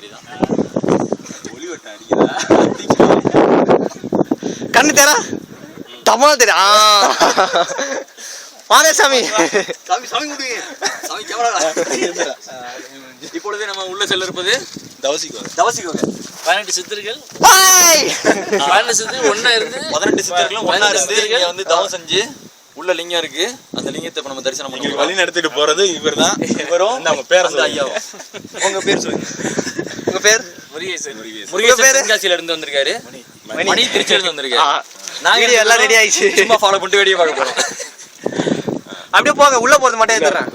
தெரியுதா? ஒளி வட்டம் அடிக்குதா கண்ணு தேரா தமிழ் தெரியும் ஆ. வாதே சாமி. சாமி சாமி கொடுங்க சாமி கேமரா இப்பொழுது நம்ம உள்ள செல்ல இருப்பது தவசிக்கோ தவசிக்கோங்க பதினெட்டு சித்தர்கள். பதினெட்டு சித்தர்கள் ஒண்ணா இருந்து பதினெட்டு சித்தர்களும் ஒண்ணா பதினெட்டு இருந்து இங்க வந்து தவம் செஞ்சு உள்ள லிங்கம் இருக்கு. அந்த லிங்கத்தை நம்ம தரிசனம் பண்ணி வழி நடத்திட்டு போறது இவர்தான். இவரும் வந்து அவங்க பேரை. ஐயாவும். உங்க பேர் சொல்லுங்க. உங்க பேர்? முருகேசன்? தென்காசியில இருந்து வந்திருக்காரு. மணி. திருச்சியில இருந்து வந்திருக்காரு. நாங்க வீடியோ எல்லாம் ரெடி ஆயிடுச்சு. சும்மா ஃபாலோ பண்ணிட்டு வெளியே பார்க்க போறோம். அப்படியே போங்க. உள்ள போறது மட்டும் எடுத்துறேன்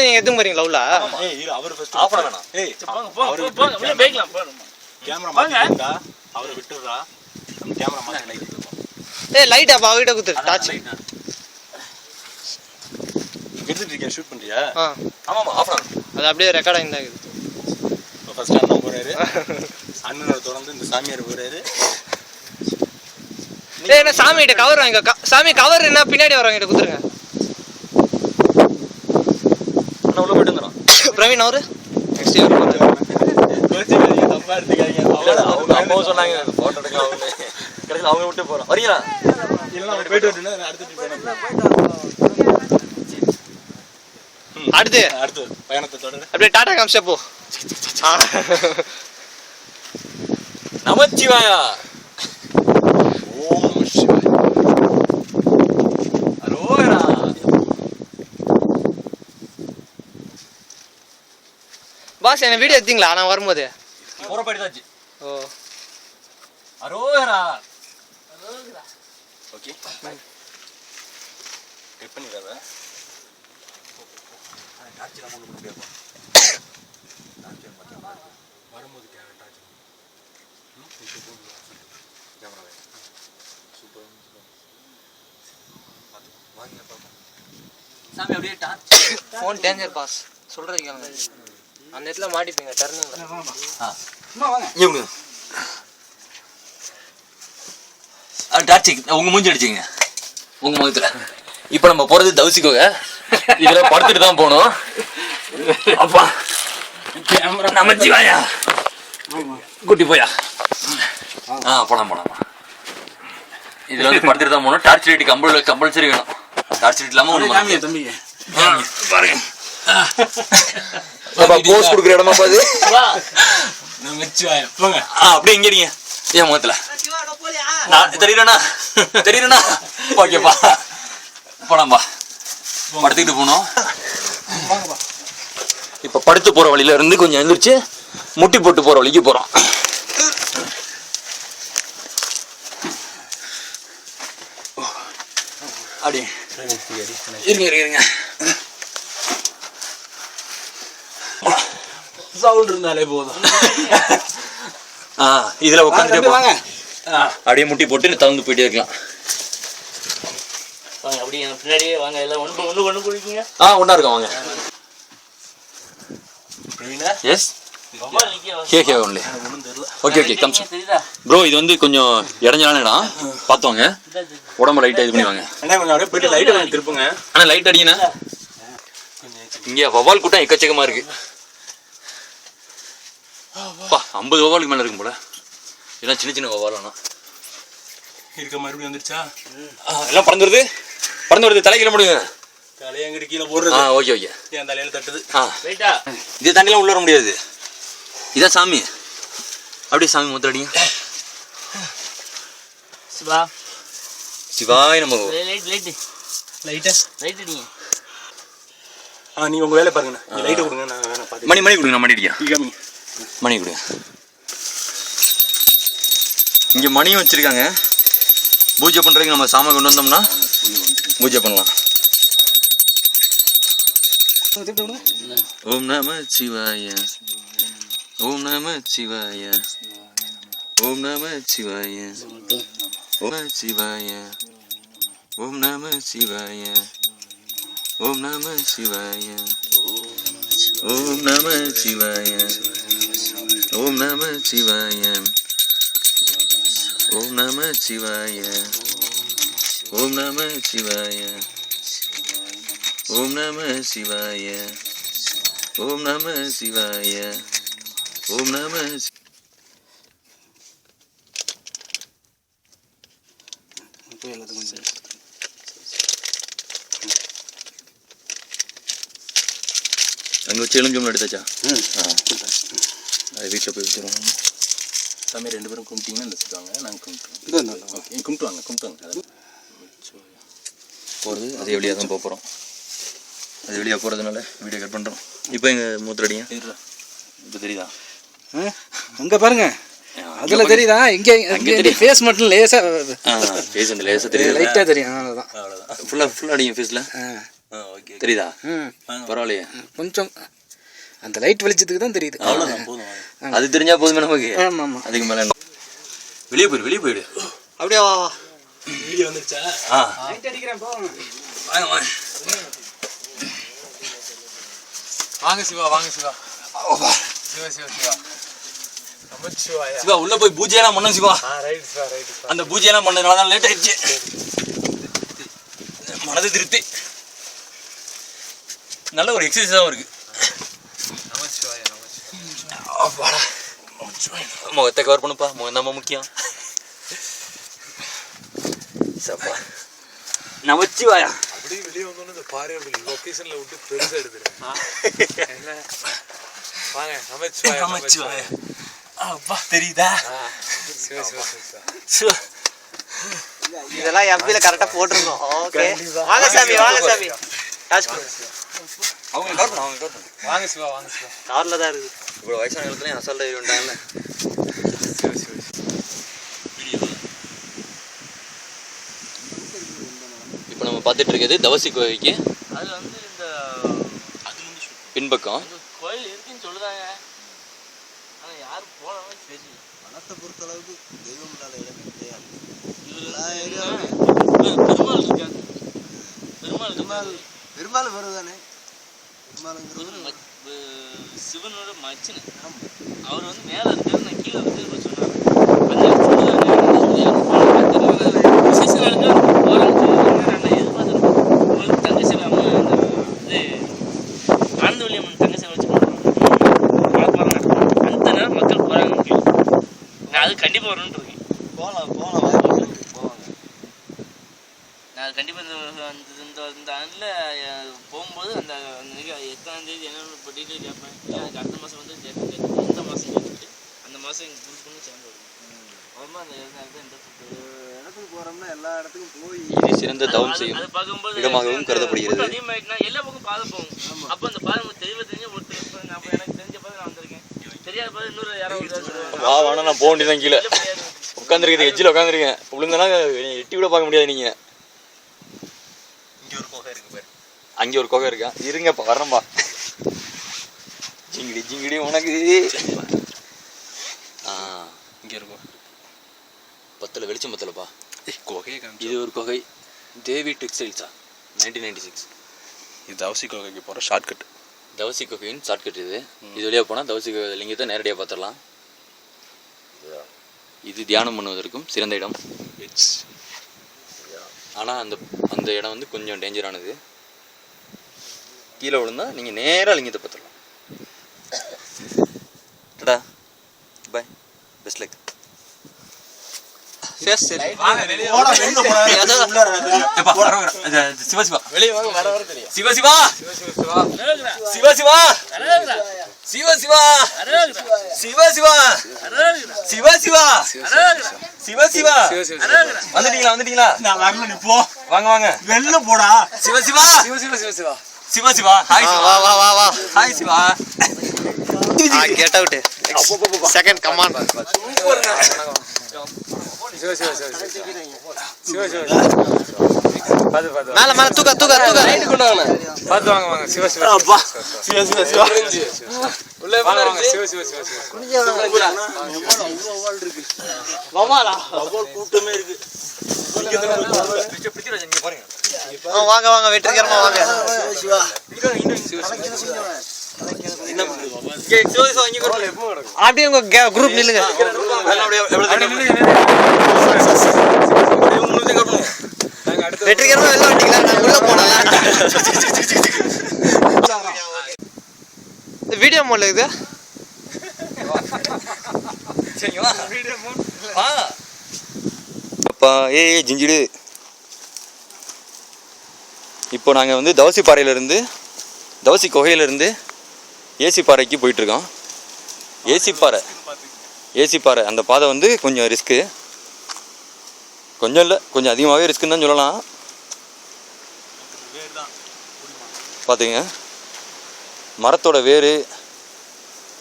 நீங்க எதுவும் போறீங்க லவ்ல ஏய் இரு அவர் ஃபர்ஸ்ட் ஆஃப் பண்ண வேணாம். ஏய் போங்க போங்க உள்ள போய்க்கலாம். போங்க. கேமரா அவரை விட்டுடுறா. நம்ம கேமரா ஏய் லைட் அப்ப அவகிட்ட குத்து டார்ச் எடுத்துட்டு இருக்கேன் ஷூட் பண்றியா ஆ ஆமாமா ஆஃப் அது அப்படியே ரெக்கார்ட் ஆகி தான் இருக்குது. ஃபர்ஸ்ட் அண்ணன் போறாரு. அண்ணனோட தொடர்ந்து இந்த சாமியார் போறாரு. ஏய் என்ன சாமி கிட்ட கவர் வாங்க க- சாமி கவர் என்ன? பின்னாடி வரவங்க கிட்ட குத்துருங்க அண்ணா உள்ள போயிட்டு வந்துடும் பிரவீன் அவரு? நெக்ஸ்ட் இயர் கோச்சிக்காதீங்க தப்பா எடுத்துக்காதீங்க. அவங்க அம்மாவும் சொன்னாங்க போட்டோ எடுக்கலாம் அவங்க கடைசியில் அவங்க விட்டு போறோம். வரீங்களா? அவங்க போயிட்டு நான் அடுத்த வேணும். அடுத்து. அடுத்து பயணத்தை தொடரு. அப்படியே டாடா காமிச்சா போ. நமச்சிவாயா ஓம் நம சிவாய. அரோகரா. பாஸ் என்ன வீடியோ எடுத்தீங்களா? நான் வரும்போது. போற போயிட்டு ஓ. அரோகரா. ஓகே கட் டார்ச்சர் அமௌண்ட் பண்ண முடியாது டார்ச்சர் சாமி அப்படியே டார்ச். ஃபோன் டேஞ்சர் பாஸ் சொல்கிறீங்க அந்த இடத்துல மாட்டிப்பீங்க டர்னிங்ல ஆ. வாங்க. இவங்க. டார்ச்சிங் அடிச்சிங்க. உங்கள் முகத்தில். இப்போ நம்ம போகிறது தவசிக்கோங்க இதுல படுத்துட்டு தான் போகணும். அப்பா கேமரா நமச்சிவாயா குட்டி போயா. ஆ போலாம் போலாம். இதுல வந்து படுத்துட்டு தான் போகணும். டார்ச் லைட் கம்பல் கம்பல்சரி வேணும். டார்ச் லைட் இல்லாம ஒண்ணு. தம்பி பாருங்க. போஸ் கொடுக்குற இடமா பாது நமச்சிவாய போங்க. ஆ அப்படியே இங்க இருங்க என் முகத்துல. தெரியலண்ணா தெரியலண்ணா ஓகேப்பா. போலாம்பா படுத்துக்கிட்டு போனோம். இப்ப படுத்து போற வழியில இருந்து கொஞ்சம் எழுந்திரிச்சு முட்டி போட்டு போற வழிக்கு போறோம். அப்படியே இருங்க இருங்க இருங்க. சவுண்ட் இருந்தாலே போதும். ஆ இதுல உட்காந்துட்டு வாங்க அப்படியே முட்டி போட்டு தகுந்து போயிட்டே இருக்கலாம். வாங்க அப்படியே என் பின்னாடியே வாங்க. எல்லாம் ஒன்று ஒன்று ஒன்று குடிக்கீங்க ஆ ஒன்றா இருக்கோம் வாங்க. Yes hey hey only okay okay comes தெரியுதா? ப்ரோ இது வந்து கொஞ்சம் இடைஞ்சலான இடம். பார்த்தோங்க உடம்பு லைட்டாக இது பண்ணி வாங்க. அண்ணா கொஞ்சம் அப்படியே போயிட்டு லைட்டை திருப்புங்க. ஆனால் லைட் அடிங்கண்ணா. இங்கே வவால் கூட்டம் எக்கச்சக்கமாக இருக்கு. பா ஐம்பது வவாலுக்கு மேலே இருக்கும் போல. இதெல்லாம் சின்ன சின்ன வவால் ஆனால் இருக்க மறுபடியும் வந்துருச்சா? எல்லாம் பறந்து வருது பறந்து வருது தலைக்கிற முடியுங்க தலையை அங்கிட்டு கீழே ஆ போடுறது ஓகே ஓகே. என் தலையில தட்டுது. ஆ. ரைட்டா இது தண்ணிலாம் உள்ள வர முடியாது. இதான் சாமி. அப்படியே சாமி முத்திர அடிங்க சிவா. சிவாய் நம்ம லைட் லைட் லைட்டா லைட் அடிங்க. ஆ நீங்க உங்க வேலையை பாருங்க. நீங்க லைட்டை கொடுங்க நான் வேணா பார்த்து மணி மணி கொடுங்க நான் மணி அடிக்கிறேன் மணி கொடுங்க. இங்கே மணியும் வச்சிருக்காங்க. பூஜை பண்ணுறதுக்கு நம்ம சாமி கொண்டு வந்தோம்னா? Mujibunna. Sudah tidur nggak? Om namah cihwaya. Om namah cihwaya. Om namah cihwaya. Om namah cihwaya. Om namah cihwaya. Om namah cihwaya. Om namah cihwaya. ஓம் நம சிவாய. ஓம் நம சிவாய. ஓம் நம சிவாய. ஓம் நம சி- அங்க வச்சு எலுமிச்சம்பழம் எடுத்தாச்சா அது வீட்டில் போய் வச்சுருவோம். சாமி ரெண்டு பேரும் கும்பிட்டீங்கன்னா இந்த சுற்றுவாங்க நாங்கள் கும்பிட்டுருவோம். ஓகே கும்பிட்டு வாங்க கும்பிட்டு வாங்க அதான். போகிறது அது வழியாக தான் போக போகிறோம் அது வழியாக போகிறதுனால வீடியோ கட் பண்ணுறோம் இப்போ எங்கள் மூத்திரடிங்க இப்போ தெரியுதா? அங்க பாருங்க. அதுல தெரியுதா? இங்க இங்க. ஃபேஸ் மட்டும் லேசா ஆ ஃபேஸ் அந்த லேசாக தெரியுது. லைட்டா தெரியும். அவ்வளவுதான். ஃபுல்லாக ஃபுல்லாக அடிங்க ஃபேஸில் ஆ. ஓகே தெரியுதா? ம். பரவாயில்லையே. கொஞ்சம் அந்த லைட் வெளிச்சத்துக்கு தான் தெரியுது. அவ்வளோதான் போதும். அது தெரிஞ்சா போதுமே நமக்கு. ஆமா ஆமா. அதுக்கு மேலே வெளியே போயிடு வெளியே போயிடு. அப்படியே வா. வீடியோ வந்துருச்சா? ஆ. வாங்க வாங்க. வாங்க சிவா வாங்க சிவா. சிவா சிவா சிவா. சிவா உள்ள போய் பூஜையெல்லாம் பண்ண சிவா. ஆ ரைட் சிவா அந்த பூஜையெல்லாம் பண்ணதுனால தான் லேட் ஆயிடுச்சு. மனது திருப்தி. நல்ல ஒரு எக்ஸசைஸாகவும் இருக்கு. நமச்சிவாயா நமச்சிவாயா முகத்தை கவர் பண்ணுப்பா. முகம் தான் முக்கியம். சப்பா நமச்சு வாயா அப்படியே வெளியே வந்தோன்னு இந்த பாரியா லொக்கேஷன்ல விட்டு பெருசா எடுத்துருக்கேன் வாங்க நமச்சு வாயா நமச்சு வாயா அப்பா தெரியுதா இதெல்லாம் எம்பியில கரெக்டா போட்டிருக்கோம் ஓகே வாங்க சாமி வாங்க சாமி காசு அவங்க வாங்க சிவா வாங்க சிவா கார்ல தான் இருக்கு இவ்வளவு வயசான காலத்துலயும் அசால்ட் ஆகி பார்த்துட்டு இருக்கிறது தவசி கோவைக்கு அது வந்து இந்த பின்பக்கம். இந்த கோயில் இருக்குன்னு சொல்லுதாங்க. ஆனா யாரும் போனவங்க தெரியல பணத்தை பொறுத்தளவுக்கு தெய்வம் இல்லாத இடமே கிடையாது பெருமாள் இருக்காங்க. பெருமாள் பெருமாள் பெருமாள் வருதானே பெருமாளுங்கிறது சிவனோட மச்சனு அவர் வந்து மேல இருக்காரு நான் கீழே வந்து சொன்னாங்க. அந்த நாளுக்கு போறான்னு சொல்லிருக்காங்க நான் எதிர்பார்த்தேன் உங்களுக்கு தங்கச்சி இல்லாம அந்த இது ஆனந்தவல்லியம்மன் தங்கச்சி வச்சு பார்ப்பாங்க அந்த நேரம் மக்கள் போறாங்கன்னு கேள்வி நான் அது கண்டிப்பா வரணும்னு இருக்கேன் போகலாம் போகலாம் வாய்ப்பு இருக்கு போவாங்க நான் கண்டிப்பாக இந்த அந்த இந்த இந்த ஆண்டில் போகும்போது அந்த எத்தனாம் தேதி என்னென்னு இப்போ டீட்டெயில் கேட்பேன். அதுக்கு அடுத்த மாதம் வந்து கேட்பேன் இந்த மாதம் கேட்டுட்டு அந்த மாதம் எங்கள் குரூப் பண்ணி சேர்ந்து வருவேன் அப்புறமா அந்த இடத்துக்கு போறோம்னா எல்லா இடத்துக்கும் போய் இது சிறந்த தவம் செய்யும். அது பார்க்கும்போது இடமாகவும் கருதப்படுகிறது. எல்லா பக்கம் பாதை போகும். அப்போ அந்த பாதை தெளிவாக தெரிஞ்ச ஒருத்தர் அப்ப எனக்கு தெரிஞ்ச பாதை நான் வந்திருக்கேன். தெரியாத பாதை இன்னொரு யாராவது. வா வேணா நான் போக வேண்டியதான் கீழே. உட்காந்துருக்குது எஜ்ஜில் உட்காந்துருக்கேன் விழுந்தனா எட்டி கூட பார்க்க முடியாது நீங்கள் இங்கே ஒரு கோகை இருக்கு பாரு அங்கே ஒரு குகை இருக்கா. இருங்கப்பா வரேன்பா ஜிங்கிடி ஜிங்கிடி உனக்கு. ஆ. இங்கே இருக்கும் பத்தில் வெளிச்சம் பத்தலப்பா கோகையை இது ஒரு குகை. தேவி டெக்ஸ்டைல்ஸா? நைன்டீன் நைன்டி சிக்ஸ் இது தவசி கோகைக்கு போகிற ஷார்ட்கட் தவசி குகையின் ஷார்ட்கட் இது. இது வழியாக போனால் தவசி குகை லிங்கத்தை நேரடியாக பார்த்துடலாம். இது தியானம் பண்ணுவதற்கும் சிறந்த இடம். ஆனால் அந்த அந்த இடம் வந்து கொஞ்சம் டேஞ்சரானது கீழே விழுந்தா நீங்கள் நேராக லிங்கத்தை பார்த்துடலாம் டடா பாய் பெஸ்ட் லக் வந்துட்டீங்களா வந்துட்டீங்களா வாங்க வாங்க வெளில போடா சிவசிவா சிவசிவா சிவசிவா சிவா சிவா ஹாய் வா வா வா வா hi Siva get out second come on super மேல மேல தூக்க தூக்க தூக்க ரைட் கொண்டு வாங்க சிவா சிவா சிவா சிவா சிவா கூட்டமே இருக்கு வாங்க வாங்க வெற்றிகரமா வாங்க. சிவா. அப்படியே உங்க குரூப் நில்லுங்க. வெற்றிகரமா வெளில வந்துட்டீங்களா நான் உள்ள போனேன் வீடியோ மோட்ல இது? சரிங்களா ஆ அப்பா ஏ ஜிஞ்சிடு. இப்போ நாங்கள் வந்து தவசி பாறையிலேருந்து தவசி குகையிலேருந்து ஏசி பாறைக்கு போயிட்டுருக்கோம். ஏசி பாறை. ஏசி பாறை. அந்த பாதை வந்து கொஞ்சம் ரிஸ்க்கு கொஞ்சம் இல்லை கொஞ்சம் அதிகமாகவே ரிஸ்க்குன்னு தான் சொல்லலாம். பார்த்துங்க மரத்தோட வேர்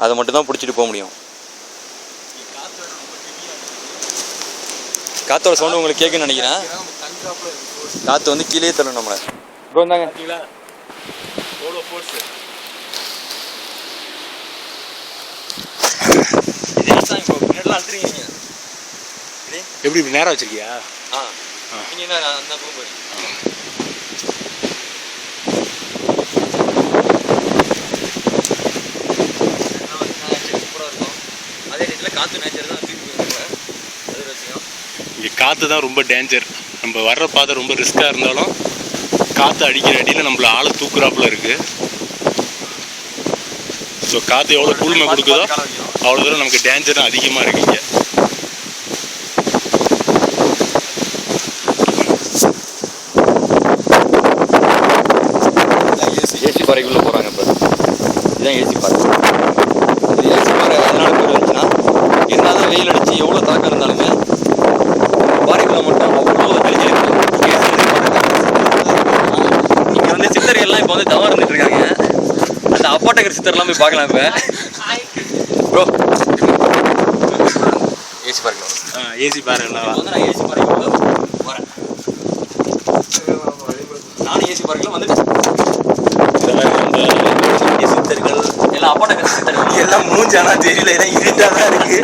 அதை மட்டும்தான் பிடிச்சிட்டு போக முடியும். காற்றோட சவுண்டு உங்களுக்கு கேட்குன்னு நினைக்கிறேன். காற்று வந்து கீழே தள்ளும் நம்மளை. ப்ரோ இந்தாங்க எப்படி இப்படி நேரம் வச்சிருக்கியா ஆ நீங்கள் என்ன அந்த பக்கம் விஷயம் இங்கே காற்று தான் ரொம்ப டேஞ்சர் நம்ம வர்ற பாதை ரொம்ப ரிஸ்க்காக இருந்தாலும் காற்று அடிக்கிற அடியில் நம்மள ஆளை தூக்குறாப்புல இருக்கு. ஸோ காற்று எவ்வளோ குளுமை கொடுக்குதோ அவ்வளோ தூரம் நமக்கு டேஞ்சரும் அதிகமாக இருக்குங்க ஏசி பாறைக்குள்ளே போகிறாங்க இப்போ இதுதான் ஏசி பாறை இது ஏசி பாறை அதனால பேர் வந்துச்சுன்னா இருந்தாலும் வெயில் அடிச்சு எவ்வளோ தாக்கம் இருந்தாலுமே பாறைக்குள்ள மட்டும் அவ்வளோ தெளிஞ்சு இங்கே வந்து சித்தர்கள் எல்லாம் இப்போ வந்து தவம் இருந்துட்டு இருக்காங்க அப்பாட்டகர் சித்தர்லாம் போய் பார்க்கலாம் இப்போ. ப்ரோ ஏசி பாறைக்குள்ள ஏசி வந்து நான் ஏசி பாறைக்குள்ள வரேன் நானும் ஏசி பாறைக்குள்ள வந்துட்டேன் சித்தர்கள் எல்லாம் அப்பாட்டகர் சித்தர்கள் எல்லாம் மூஞ்சானா தெரியல ஏன்னா இருட்டா தான் இருக்கு.